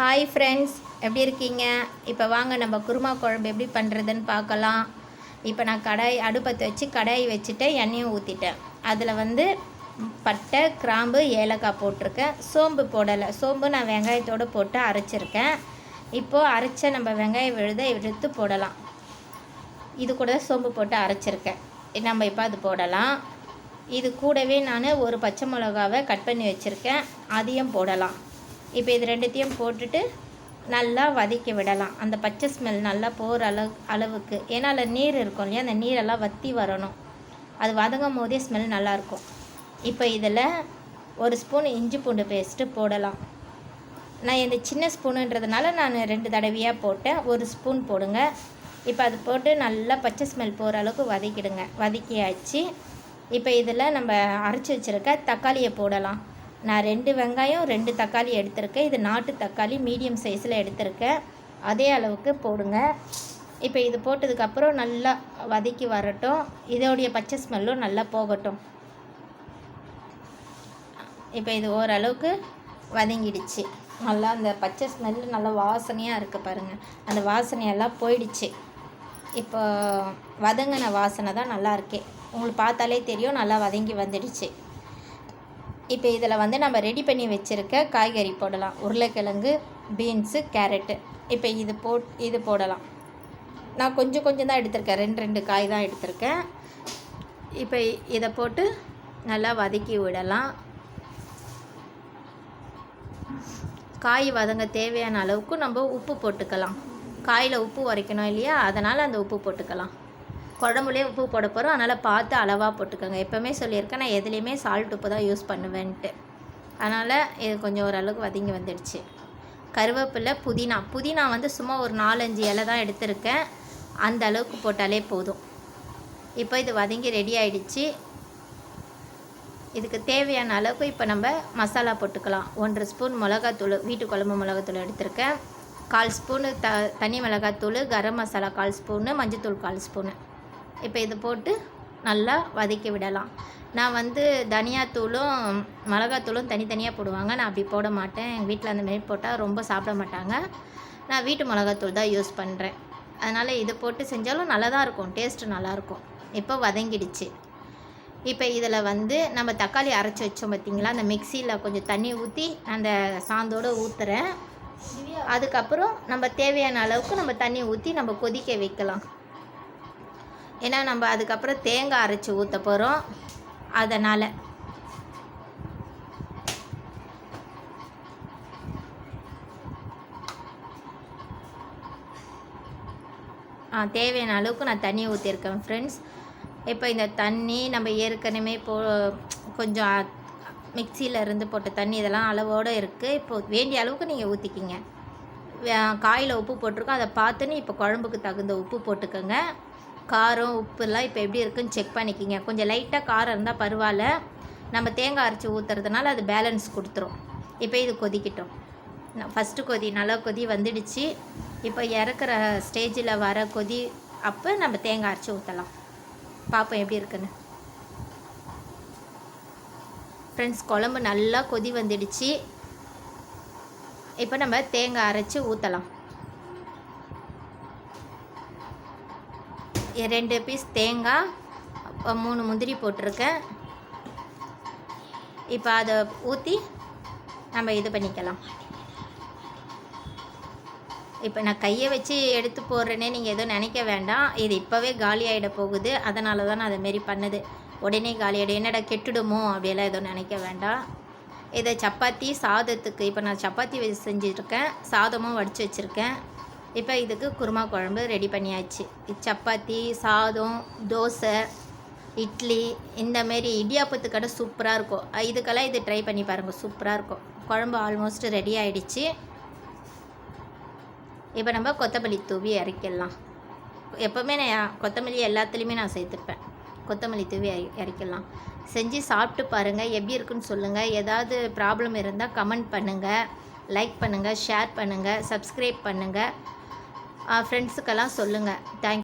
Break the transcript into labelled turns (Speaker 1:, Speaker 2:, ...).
Speaker 1: Hi friends எப்படி இருக்கீங்க? இப்போ வாங்க நம்ம குருமா குழம்பு எப்படி பண்ணுறதுன்னு பார்க்கலாம். இப்போ நான் கடாய் அடுப்பத்தை வச்சு கடாய் வச்சுட்டேன் எண்ணெயும் ஊற்றிட்டேன் அதில் வந்து பட்டை கிராம்பு ஏலக்காய் போட்டிருக்கேன். சோம்பு போடலை. சோம்பு நான் வெங்காயத்தோடு போட்டு அரைச்சிருக்கேன். இப்போது அரைச்ச நம்ம வெங்காயம் விழுத எடுத்து போடலாம். இது கூட சோம்பு போட்டு அரைச்சிருக்கேன். நம்ம இப்போ அது போடலாம். இது கூடவே நான் ஒரு பச்சை மிளகாவை கட் பண்ணி வச்சுருக்கேன். அதையும் போடலாம். இப்போ இது ரெண்டுத்தையும் போட்டுட்டு நல்லா வதக்கி விடலாம். அந்த பச்சை ஸ்மெல் நல்லா போகிற அளவு அளவுக்கு. ஏன்னா அதில் நீர் இருக்கும் இல்லையா? அந்த நீரெல்லாம் வற்றி வரணும். அது வதங்கும் போதே ஸ்மெல் நல்லாயிருக்கும். இப்போ இதில் ஒரு ஸ்பூன் இஞ்சி பூண்டு பேஸ்ட்டு போடலாம். நான் இந்த சின்ன ஸ்பூனுன்றதுனால நான் ரெண்டு தடவையாக போட்டேன். ஒரு ஸ்பூன் போடுங்க. இப்போ அது போட்டு நல்லா பச்சை ஸ்மெல் போகிற அளவுக்கு வதக்கிடுங்க. வதக்கியாச்சு. இப்போ இதில் நம்ம அரைச்சி வச்சுருக்க தக்காளியை போடலாம். நான் ரெண்டு வெங்காயம் ரெண்டு தக்காளி எடுத்திருக்கேன். இது நாட்டு தக்காளி மீடியம் சைஸில் எடுத்திருக்கேன். அதே அளவுக்கு போடுங்க. இப்போ இது போட்டதுக்கப்புறம் நல்லா வதக்கி வரட்டும். இதோடைய பச்சை ஸ்மெல்லும் நல்லா போகட்டும். இப்போ இது ஓரளவுக்கு வதங்கிடுச்சு. நல்லா அந்த பச்சை ஸ்மெல்லு நல்லா வாசனையாக இருக்குது பாருங்கள் அந்த வாசனையெல்லாம் போயிடுச்சு. இப்போ வதங்கின வாசனை தான் நல்லா இருக்கே. உங்களுக்கு பார்த்தாலே தெரியும் நல்லா வதங்கி வந்துடுச்சு. இப்போ இதில் வந்து நம்ம ரெடி பண்ணி வச்சுருக்க காய்கறி போடலாம். உருளைக்கிழங்கு பீன்ஸு கேரட்டு இப்போ இது போ இது போடலாம். நான் கொஞ்சம் கொஞ்சம் தான் எடுத்திருக்கேன். ரெண்டு ரெண்டு காய் தான் எடுத்திருக்கேன். இப்போ இதை போட்டு நல்லா வதக்கி விடலாம். காய் வதங்க தேவையான அளவுக்கு நம்ம உப்பு போட்டுக்கலாம். காயில் உப்பு உரைக்கணும் இல்லையா? அதனால் அந்த உப்பு போட்டுக்கலாம். குழம்புலேயே உப்பு போட போகிறோம் அதனால் பார்த்து அளவாக போட்டுக்கோங்க. எப்போவுமே சொல்லியிருக்கேன் நான் எதுலேயுமே சால்ட் உப்பு தான் யூஸ் பண்ணுவேன்ட்டு. அதனால் இது கொஞ்சம் ஓரளவுக்கு வதங்கி வந்துடுச்சு. கருவேப்பிலை புதினா. புதினா வந்து சும்மா ஒரு நாலஞ்சு இலை தான் எடுத்திருக்கேன். அந்த அளவுக்கு போட்டாலே போதும். இப்போ இது வதங்கி ரெடி ஆகிடுச்சு இதுக்கு தேவையான அளவுக்கு இப்போ நம்ம மசாலா போட்டுக்கலாம். ஒன்றரை ஸ்பூன் மிளகாத்தூள் வீட்டு குழம்பு மிளகாத்தூள் எடுத்திருக்கேன். கால் ஸ்பூனு த தனி மிளகாத்தூள் கரம் மசாலா கால் ஸ்பூனு மஞ்சத்தூள் கால் ஸ்பூனு. இப்போ இது போட்டு நல்லா வதக்கி விடலாம். நான் வந்து தனியாத்தூளும் மிளகாத்தூளும் தனித்தனியாக போடுவாங்க. நான் அப்படி போட மாட்டேன். எங்கள் வீட்டில் அந்த மாரி போட்டால் ரொம்ப சாப்பிட மாட்டாங்க. நான் வீட்டு மிளகாத்தூள் தான் யூஸ் பண்ணுறேன் அதனால் இது போட்டு செஞ்சாலும் நல்லா தான் இருக்கும் டேஸ்ட்டு நல்லாயிருக்கும் இப்போ வதங்கிடுச்சு. இப்போ இதில் வந்து நம்ம தக்காளி அரைச்சி வச்சோம் பார்த்திங்களா? அந்த மிக்சியில் கொஞ்சம் தண்ணி ஊற்றி அந்த சாந்தோடு ஊற்றுறேன் அதுக்கப்புறம் நம்ம தேவையான அளவுக்கு நம்ம தண்ணி ஊற்றி நம்ம கொதிக்க வைக்கலாம். ஏன்னா நம்ம அதுக்கப்புறம் தேங்காய் அரைச்சி ஊற்ற போகிறோம் அதனால். தேவையான அளவுக்கு நான் தண்ணி ஊற்றிருக்கேன் ஃப்ரெண்ட்ஸ் இப்போ இந்த தண்ணி நம்ம ஏற்கனவே போ கொஞ்சம் மிக்சியில் இருந்து போட்ட தண்ணி இதெல்லாம் அளவோடு இருக்குது இப்போது வேண்டிய அளவுக்கு நீங்கள் ஊற்றிக்கிங்க காயில் உப்பு போட்டிருக்கோம். அதை பார்த்துன்னு இப்போ குழம்புக்கு தகுந்த உப்பு போட்டுக்கோங்க. காரம் உப்புலாம் இப்போ எப்படி இருக்குன்னு செக் பண்ணிக்கிங்க. கொஞ்சம் லைட்டாக காரம் இருந்தால் பரவாயில்ல. நம்ம தேங்காய் அரைச்சி ஊற்றுறதுனால அது பேலன்ஸ் கொடுத்துரும். இப்போ இது கொதிக்கிட்டோம். ஃபஸ்ட்டு கொதி நல்லா கொதி வந்துடுச்சு. இப்போ இறக்குற ஸ்டேஜில் வர கொதி அப்போ நம்ம தேங்காய் அரைச்சி ஊற்றலாம் பார்ப்போம் எப்படி இருக்குன்னு. ஃப்ரெண்ட்ஸ் குழம்பு நல்லா கொதி வந்துடுச்சு. இப்போ நம்ம தேங்காய் அரைச்சி ஊற்றலாம் ரெண்டு பீஸ் தேங்காய் மூணு முந்திரி போட்டிருக்கேன். இப்போ அதை ஊற்றி நம்ம இது பண்ணிக்கலாம். இப்போ நான் கையை வச்சு எடுத்து போடுறேனே நீங்கள் எதுவும் நினைக்க வேண்டாம். இது இப்போவே காலி ஆகிட போகுது. அதனால தான் நான் அதுமாரி பண்ணுது. உடனே காலி ஆகிடும் என்னடா கெட்டுடுமோ? அப்படியெல்லாம் எதுவும் நினைக்க வேண்டாம். இதை சப்பாத்தி சாதத்துக்கு இப்போ நான் சப்பாத்தி செஞ்சுருக்கேன். சாதமும் வடித்து வச்சுருக்கேன். இப்போ இதுக்கு குருமா குழம்பு ரெடி பண்ணியாச்சு. சப்பாத்தி சாதம் தோசை இட்லி இந்தமாரி இடியாப்பத்து கடை சூப்பராக இருக்கும். இதுக்கெல்லாம் இது ட்ரை பண்ணி பாருங்கள் சூப்பராக இருக்கும். குழம்பு ஆல்மோஸ்ட் ரெடி ஆகிடுச்சு இப்போ நம்ம கொத்தமல்லி தூவி இறக்கிடலாம் எப்போவுமே நான் கொத்தமல்லி எல்லாத்துலேயுமே நான் சேர்த்துப்பேன். கொத்தமல்லி தூவி இறக்கிடலாம் செஞ்சு சாப்பிட்டு பாருங்கள் எப்படி இருக்குன்னு சொல்லுங்கள் ஏதாவது ப்ராப்ளம் இருந்தால் கமெண்ட் பண்ணுங்கள் லைக் பண்ணுங்கள் ஷேர் பண்ணுங்கள் சப்ஸ்கிரைப் பண்ணுங்கள் ஃப்ரெண்ட்ஸுக்கெல்லாம் சொல்லுங்கள் தேங்க்